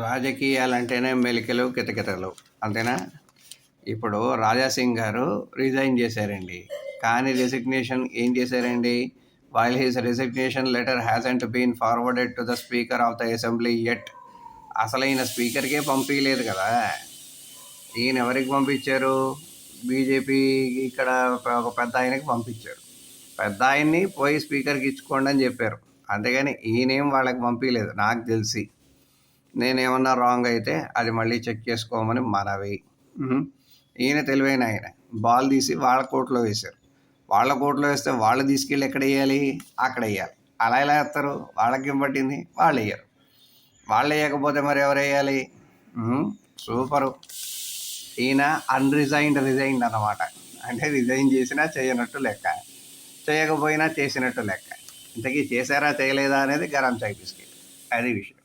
రాజకీయాలు అంటేనే మెలికలు కితకితలు అంతేనా? ఇప్పుడు రాజాసింగ్ గారు రిజైన్ చేశారండి. కానీ రెసిగ్నేషన్ ఏం చేశారండి? While his resignation letter hasn't been forwarded to the speaker of the assembly at అసలైన స్పీకర్కే పంపించలేదు కదా. ఈయన ఎవరికి పంపించారు బీజేపీ ఇక్కడ ఒక పెద్ద ఆయనకి పంపించారు. పెద్ద ఆయన్ని పోయి స్పీకర్కి ఇచ్చుకోండి అని చెప్పారు. అంతేగాని ఈయనేం వాళ్ళకి పంపించలేదు నాకు తెలిసి. నేనేమన్నా రాంగ్ అయితే అది మళ్ళీ చెక్ చేసుకోమని మనవి. ఈయన తెలివైన ఆయన. బాల్ తీసి వాళ్ళ కోట్లో వేశారు. వాళ్ళ కోట్లో వేస్తే వాళ్ళు తీసుకెళ్ళి ఎక్కడ వేయాలి? అక్కడ వేయాలి. అలా ఎలా వేస్తారు? వాళ్ళకి ఏం పట్టింది? వాళ్ళు వేయరు. వాళ్ళు వేయకపోతే మరి ఎవరు వేయాలి? సూపరు. ఈయన అన్రిజైన్డ్ రిజైన్డ్ అన్నమాట. అంటే రిజైన్ చేసినా చేయనట్టు లెక్క. చేయకపోయినా చేసినట్టు లెక్క. ఇంతకీ చేశారా చేయలేదా అనేది గరం చాయ్ బిస్కెట్. అది విషయం.